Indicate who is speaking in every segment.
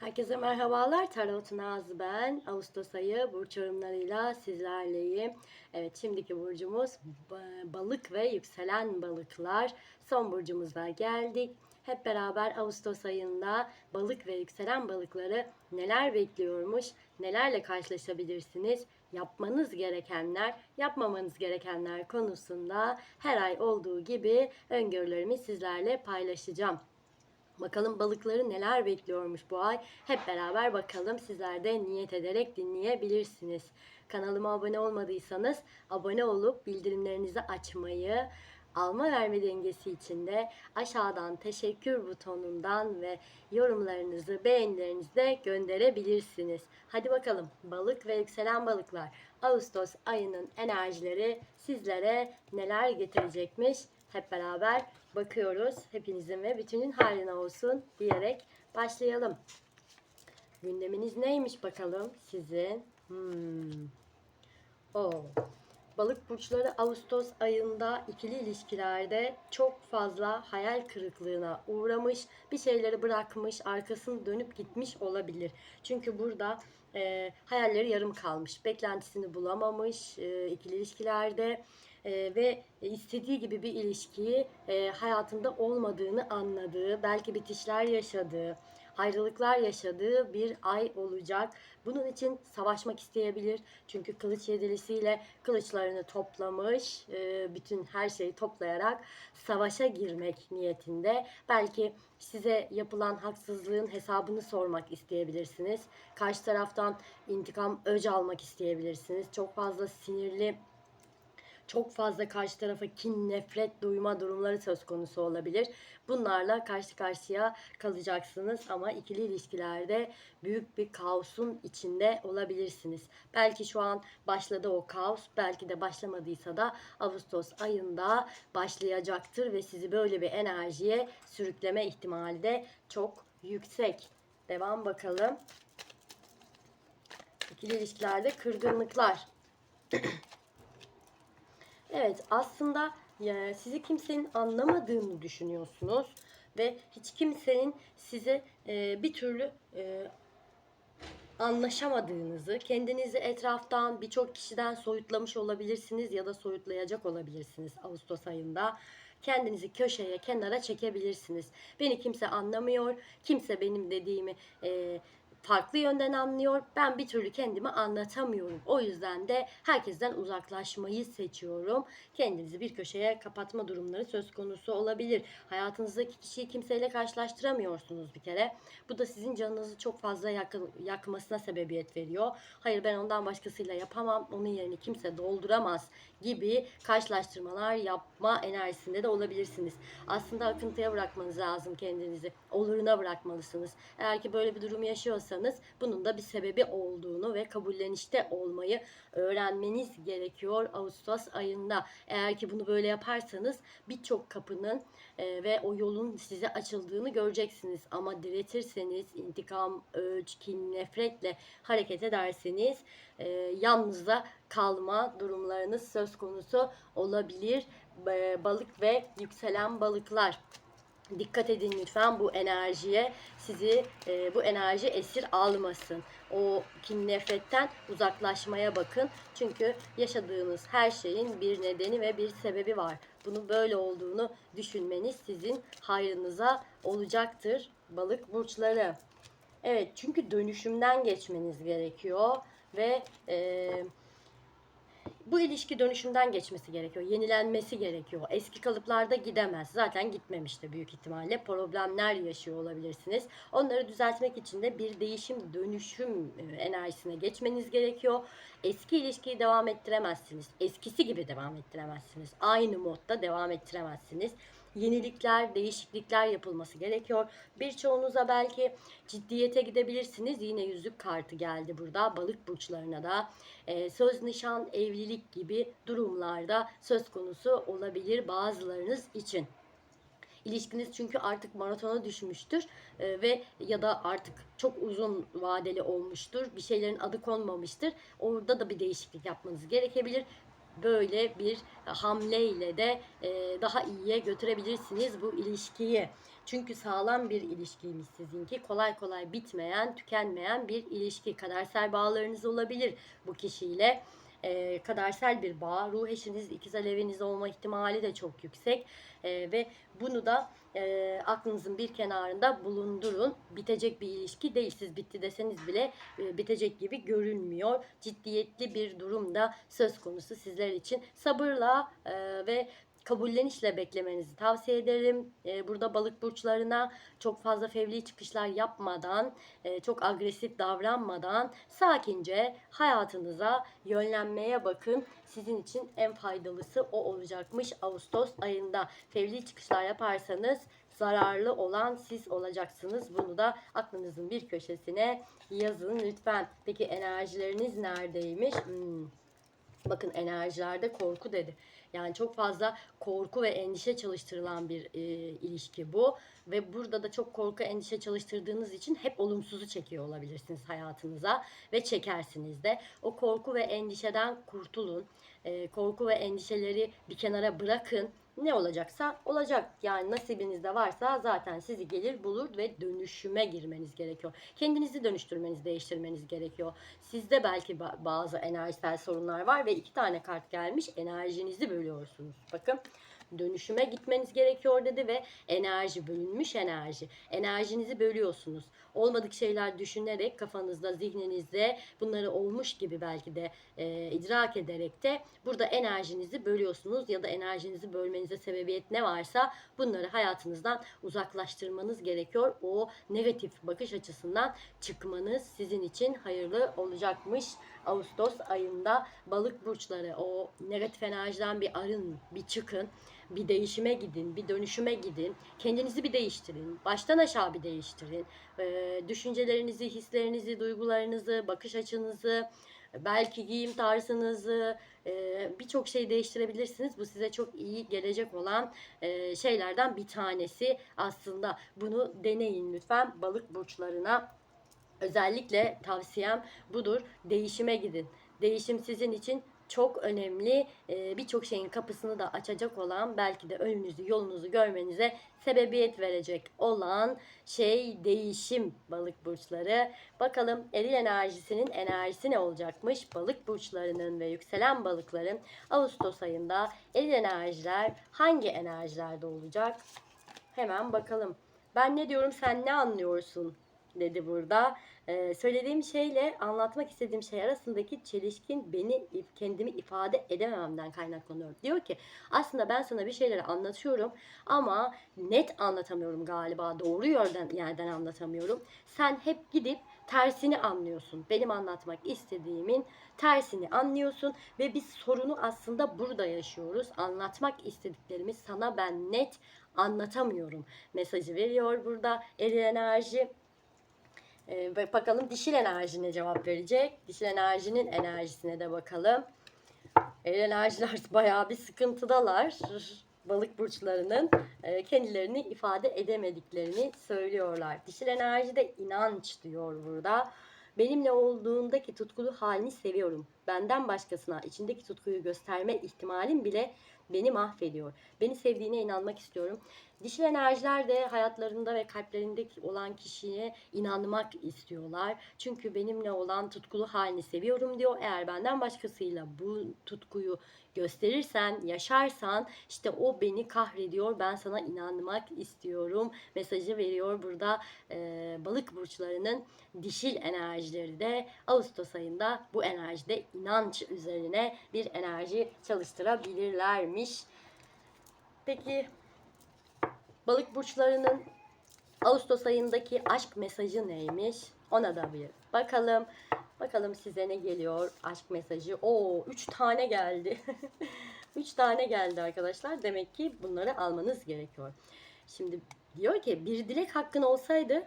Speaker 1: Herkese merhabalar. Tarot Naz ben. Ağustos ayı burç yorumlarıyla sizlerleyim. Evet şimdiki burcumuz ba- balık ve yükselen balıklar. Son burcumuza geldik. Hep beraber Ağustos ayında balık ve yükselen balıkları neler bekliyormuş, nelerle karşılaşabilirsiniz, yapmanız gerekenler, yapmamanız gerekenler konusunda her ay olduğu gibi öngörülerimi sizlerle paylaşacağım. Bakalım balıkları neler bekliyormuş bu ay. Hep beraber bakalım. Sizler de niyet ederek dinleyebilirsiniz. Kanalıma abone olmadıysanız abone olup bildirimlerinizi açmayı, alma verme dengesi için de aşağıdan teşekkür butonundan ve yorumlarınızı, beğenilerinizi de gönderebilirsiniz. Hadi bakalım balık ve yükselen balıklar Ağustos ayının enerjileri sizlere neler getirecekmiş? Hep beraber bakıyoruz. Hepinizin ve bütünün haline olsun diyerek başlayalım. Gündeminiz neymiş bakalım sizin? Hmm. Oo. Balık burçları Ağustos ayında ikili ilişkilerde çok fazla hayal kırıklığına uğramış, bir şeyleri bırakmış, arkasını dönüp gitmiş olabilir. Çünkü burada e, hayalleri yarım kalmış, beklentisini bulamamış e, ikili ilişkilerde e, ve istediği gibi bir ilişkiyi e, hayatında olmadığını anladığı, belki bitişler yaşadığı, ayrılıklar yaşadığı bir ay olacak. Bunun için savaşmak isteyebilir. Çünkü kılıç yedilisiyle kılıçlarını toplamış, e, bütün her şeyi toplayarak savaşa girmek niyetinde. Belki size yapılan haksızlığın hesabını sormak isteyebilirsiniz. Karşı taraftan intikam öc almak isteyebilirsiniz. Çok fazla sinirli çok fazla karşı tarafa kin, nefret duyma durumları söz konusu olabilir. Bunlarla karşı karşıya kalacaksınız ama ikili ilişkilerde büyük bir kaosun içinde olabilirsiniz. Belki şu an başladı o kaos, belki de başlamadıysa da Ağustos ayında başlayacaktır ve sizi böyle bir enerjiye sürükleme ihtimali de çok yüksek. Devam bakalım. İkili ilişkilerde kırgınlıklar. Evet aslında sizi kimsenin anlamadığını düşünüyorsunuz ve hiç kimsenin size e, bir türlü e, anlaşamadığınızı, kendinizi etraftan birçok kişiden soyutlamış olabilirsiniz ya da soyutlayacak olabilirsiniz Ağustos ayında. Kendinizi köşeye, kenara çekebilirsiniz. Beni kimse anlamıyor, kimse benim dediğimi e, farklı yönden anlıyor. Ben bir türlü kendimi anlatamıyorum. O yüzden de herkesten uzaklaşmayı seçiyorum. Kendinizi bir köşeye kapatma durumları söz konusu olabilir. Hayatınızdaki kişiyi kimseyle karşılaştıramıyorsunuz bir kere. Bu da sizin canınızı çok fazla yak- yakmasına sebebiyet veriyor. Hayır ben ondan başkasıyla yapamam. Onun yerini kimse dolduramaz gibi karşılaştırmalar yapma enerjisinde de olabilirsiniz. Aslında akıntıya bırakmanız lazım kendinizi. Oluruna bırakmalısınız. Eğer ki böyle bir durum yaşıyorsanız bunun da bir sebebi olduğunu ve kabullenişte olmayı öğrenmeniz gerekiyor Ağustos ayında. Eğer ki bunu böyle yaparsanız birçok kapının e, ve o yolun size açıldığını göreceksiniz. Ama diretirseniz, intikam, öç, kin, nefretle hareket ederseniz e, yalnızda kalma durumlarınız söz konusu olabilir. E, balık ve yükselen balıklar. Dikkat edin lütfen bu enerjiye sizi e, bu enerji esir almasın. O kin nefretten uzaklaşmaya bakın. Çünkü yaşadığınız her şeyin bir nedeni ve bir sebebi var. Bunun böyle olduğunu düşünmeniz sizin hayrınıza olacaktır balık burçları. Evet çünkü dönüşümden geçmeniz gerekiyor ve e, bu ilişki dönüşümden geçmesi gerekiyor. Yenilenmesi gerekiyor. Eski kalıplarda gidemez. Zaten gitmemiş de büyük ihtimalle. Problemler yaşıyor olabilirsiniz. Onları düzeltmek için de bir değişim, dönüşüm e, enerjisine geçmeniz gerekiyor. Eski ilişkiyi devam ettiremezsiniz. Eskisi gibi devam ettiremezsiniz. Aynı modda devam ettiremezsiniz yenilikler, değişiklikler yapılması gerekiyor. Birçoğunuza belki ciddiyete gidebilirsiniz. Yine yüzük kartı geldi burada balık burçlarına da. Ee, söz, nişan, evlilik gibi durumlarda söz konusu olabilir bazılarınız için. İlişkiniz çünkü artık maratona düşmüştür Ee, ve ya da artık çok uzun vadeli olmuştur. Bir şeylerin adı konmamıştır. Orada da bir değişiklik yapmanız gerekebilir. Böyle bir hamleyle de e, daha iyiye götürebilirsiniz bu ilişkiyi. Çünkü sağlam bir ilişkiymiş sizinki. Kolay kolay bitmeyen, tükenmeyen bir ilişki. Kadersel bağlarınız olabilir bu kişiyle. E, kadersel bir bağ. Ruh eşiniz, ikiz aleviniz olma ihtimali de çok yüksek. E, ve bunu da e, aklınızın bir kenarında bulundurun. Bitecek bir ilişki değil. Siz bitti deseniz bile e, bitecek gibi görünmüyor. Ciddiyetli bir durum da söz konusu sizler için. Sabırla e, ve kabullenişle beklemenizi tavsiye ederim. E, burada balık burçlarına çok fazla fevri çıkışlar yapmadan, e, çok agresif davranmadan sakince hayatınıza yönlenmeye bakın. Sizin için en faydalısı o olacakmış Ağustos ayında. Fevri çıkışlar yaparsanız zararlı olan siz olacaksınız. Bunu da aklınızın bir köşesine yazın lütfen. Peki enerjileriniz neredeymiş? Hmm. Bakın enerjilerde korku dedi. Yani çok fazla korku ve endişe çalıştırılan bir e, ilişki bu. Ve burada da çok korku, endişe çalıştırdığınız için hep olumsuzu çekiyor olabilirsiniz hayatınıza. Ve çekersiniz de. O korku ve endişeden kurtulun. E, korku ve endişeleri bir kenara bırakın ne olacaksa olacak. Yani nasibinizde varsa zaten sizi gelir bulur ve dönüşüme girmeniz gerekiyor. Kendinizi dönüştürmeniz, değiştirmeniz gerekiyor. Sizde belki ba- bazı enerjisel sorunlar var ve iki tane kart gelmiş. Enerjinizi bölüyorsunuz. Bakın dönüşüme gitmeniz gerekiyor dedi ve enerji bölünmüş enerji. Enerjinizi bölüyorsunuz. Olmadık şeyler düşünerek kafanızda, zihninizde bunları olmuş gibi belki de e, idrak ederek de burada enerjinizi bölüyorsunuz ya da enerjinizi bölmenize sebebiyet ne varsa bunları hayatınızdan uzaklaştırmanız gerekiyor. O negatif bakış açısından çıkmanız sizin için hayırlı olacakmış. Ağustos ayında balık burçları o negatif enerjiden bir arın, bir çıkın bir değişime gidin, bir dönüşüme gidin. Kendinizi bir değiştirin. Baştan aşağı bir değiştirin. Ee, düşüncelerinizi, hislerinizi, duygularınızı, bakış açınızı, belki giyim tarzınızı, birçok şey değiştirebilirsiniz. Bu size çok iyi gelecek olan şeylerden bir tanesi aslında. Bunu deneyin lütfen balık burçlarına. Özellikle tavsiyem budur. Değişime gidin. Değişim sizin için çok önemli. Ee, Birçok şeyin kapısını da açacak olan belki de önünüzü yolunuzu görmenize sebebiyet verecek olan şey değişim balık burçları. Bakalım eril enerjisinin enerjisi ne olacakmış? Balık burçlarının ve yükselen balıkların Ağustos ayında eril enerjiler hangi enerjilerde olacak? Hemen bakalım. Ben ne diyorum sen ne anlıyorsun dedi burada. Ee, söylediğim şeyle anlatmak istediğim şey arasındaki çelişkin beni kendimi ifade edemememden kaynaklanıyor. Diyor ki aslında ben sana bir şeyleri anlatıyorum ama net anlatamıyorum galiba. Doğru yerden yerden anlatamıyorum. Sen hep gidip tersini anlıyorsun. Benim anlatmak istediğimin tersini anlıyorsun ve biz sorunu aslında burada yaşıyoruz. Anlatmak istediklerimi sana ben net anlatamıyorum. Mesajı veriyor burada eril enerji. Ve bakalım dişil enerji ne cevap verecek? Dişil enerjinin enerjisine de bakalım. Eril enerjiler bayağı bir sıkıntıdalar. Balık burçlarının e, kendilerini ifade edemediklerini söylüyorlar. Dişil enerji de inanç diyor burada. Benimle olduğundaki tutkulu halini seviyorum. Benden başkasına içindeki tutkuyu gösterme ihtimalim bile beni mahvediyor. Beni sevdiğine inanmak istiyorum. Dişil enerjiler de hayatlarında ve kalplerindeki olan kişiye inanmak istiyorlar. Çünkü benimle olan tutkulu halini seviyorum diyor. Eğer benden başkasıyla bu tutkuyu gösterirsen, yaşarsan işte o beni kahrediyor. Ben sana inanmak istiyorum. Mesajı veriyor burada Ee, balık burçlarının dişil enerjileri de Ağustos ayında bu enerjide inanç üzerine bir enerji çalıştırabilirlermiş. Peki balık burçlarının Ağustos ayındaki aşk mesajı neymiş? Ona da bir bakalım. Bakalım size ne geliyor aşk mesajı. Oo 3 tane geldi. 3 tane geldi arkadaşlar. Demek ki bunları almanız gerekiyor. Şimdi diyor ki bir dilek hakkın olsaydı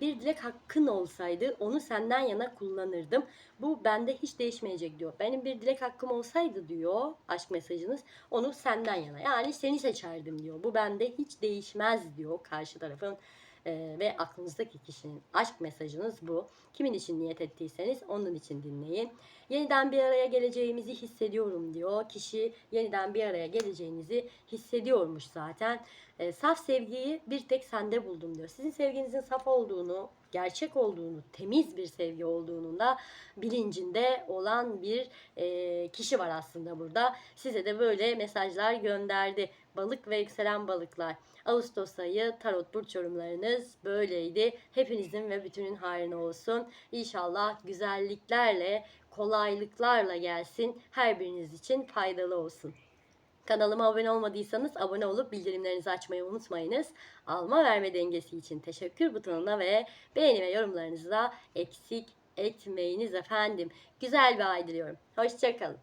Speaker 1: bir dilek hakkın olsaydı onu senden yana kullanırdım. Bu bende hiç değişmeyecek diyor. Benim bir dilek hakkım olsaydı diyor aşk mesajınız onu senden yana. Yani seni seçerdim diyor. Bu bende hiç değişmez diyor karşı tarafın Ee, ve aklınızdaki kişinin aşk mesajınız bu. Kimin için niyet ettiyseniz onun için dinleyin. Yeniden bir araya geleceğimizi hissediyorum diyor. Kişi yeniden bir araya geleceğinizi hissediyormuş zaten. Ee, saf sevgiyi bir tek sende buldum diyor. Sizin sevginizin saf olduğunu, gerçek olduğunu, temiz bir sevgi olduğunun da bilincinde olan bir e, kişi var aslında burada. Size de böyle mesajlar gönderdi. Balık ve yükselen balıklar. Ağustos ayı tarot burç yorumlarınız böyleydi. Hepinizin ve bütünün hayrına olsun. İnşallah güzelliklerle, kolaylıklarla gelsin. Her biriniz için faydalı olsun. Kanalıma abone olmadıysanız abone olup bildirimlerinizi açmayı unutmayınız. Alma verme dengesi için teşekkür butonuna ve beğeni ve yorumlarınızı da eksik etmeyiniz efendim. Güzel bir ay diliyorum. Hoşçakalın.